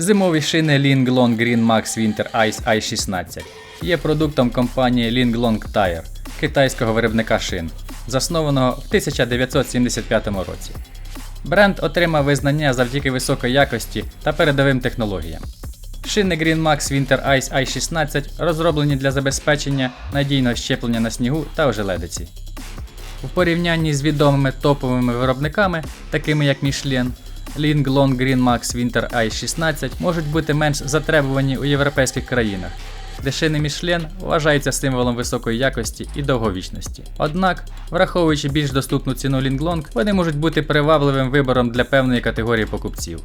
Зимові шини Ling Long Green Max Winter Ice i16 є продуктом компанії Ling Long Tire, китайського виробника шин, заснованого в 1975 році. Бренд отримав визнання завдяки високій якості та передовим технологіям. Шини Green Max Winter Ice i16 розроблені для забезпечення надійного щеплення на снігу та ожеледиці. В порівнянні з відомими топовими виробниками, такими як Michelin, Ling Long Green Max Winter i16 можуть бути менш затребувані у європейських країнах, де Мішлен вважається символом високої якості і довговічності. Однак, враховуючи більш доступну ціну лінглонг, вони можуть бути привабливим вибором для певної категорії покупців.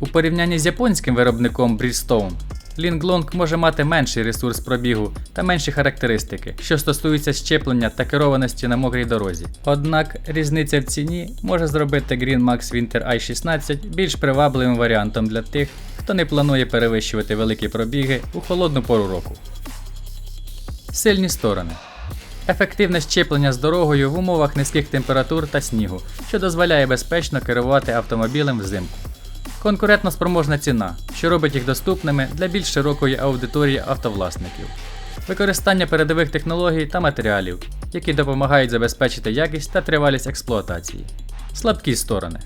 У порівнянні з японським виробником Bridgestone, Linglong може мати менший ресурс пробігу та менші характеристики, що стосуються щеплення та керованості на мокрій дорозі. Однак різниця в ціні може зробити Green Max Winter i16 більш привабливим варіантом для тих, хто не планує перевищувати великі пробіги у холодну пору року. Сильні сторони. Ефективне щеплення з дорогою в умовах низьких температур та снігу, що дозволяє безпечно керувати автомобілем взимку. Конкурентно спроможна ціна, що робить їх доступними для більш широкої аудиторії автовласників. Використання передових технологій та матеріалів, які допомагають забезпечити якість та тривалість експлуатації. Слабкі сторони.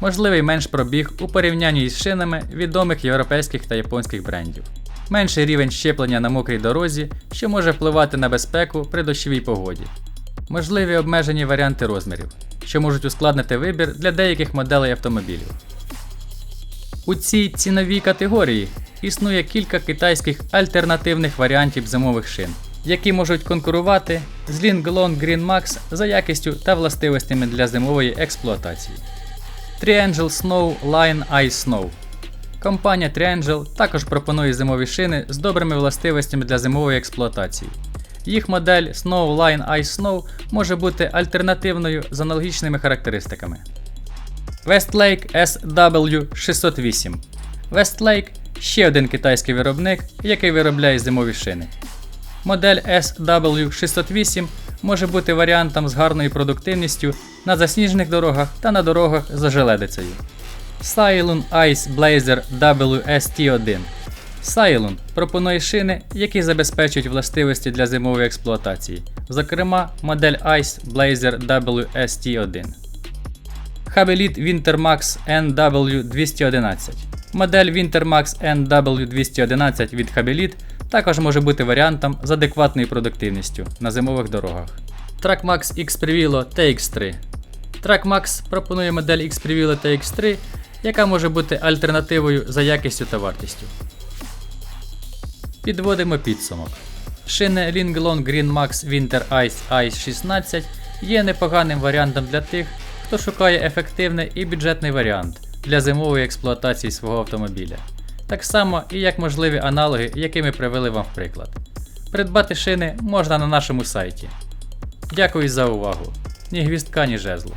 Можливий менш пробіг у порівнянні із шинами відомих європейських та японських брендів. Менший рівень щеплення на мокрій дорозі, що може впливати на безпеку при дощовій погоді. Можливі обмежені варіанти розмірів, що можуть ускладнити вибір для деяких моделей автомобілів. У цій ціновій категорії існує кілька китайських альтернативних варіантів зимових шин, які можуть конкурувати з Linglong Green Max за якістю та властивостями для зимової експлуатації. Triangle Snow Line Ice Snow. Компанія Triangle також пропонує зимові шини з добрими властивостями для зимової експлуатації. Їх модель Snow Line Ice Snow може бути альтернативною з аналогічними характеристиками. Westlake SW608. Westlake ще один китайський виробник, який виробляє зимові шини. Модель SW608 може бути варіантом з гарною продуктивністю на засніжених дорогах та на дорогах з ожеледицею. Cylon Ice Blazer WST1. Cylon пропонує шини, які забезпечують властивості для зимової експлуатації, зокрема модель Ice Blazer WST1. Habelit Wintermax NW211. Модель Wintermax NW211 від Habelit також може бути варіантом з адекватною продуктивністю на зимових дорогах. TrackMax X Previlo TX3. TrackMax пропонує модель X Previlo TX3, яка може бути альтернативою за якістю та вартістю. Підводимо підсумок. Шини Linglong Green Max Winter Ice Ice 16 є непоганим варіантом для тих, хто шукає ефективний і бюджетний варіант для зимової експлуатації свого автомобіля. Так само і як можливі аналоги, які ми привели вам в приклад. Придбати шини можна на нашому сайті. Дякую за увагу. Ні гвістка, ні жезлу.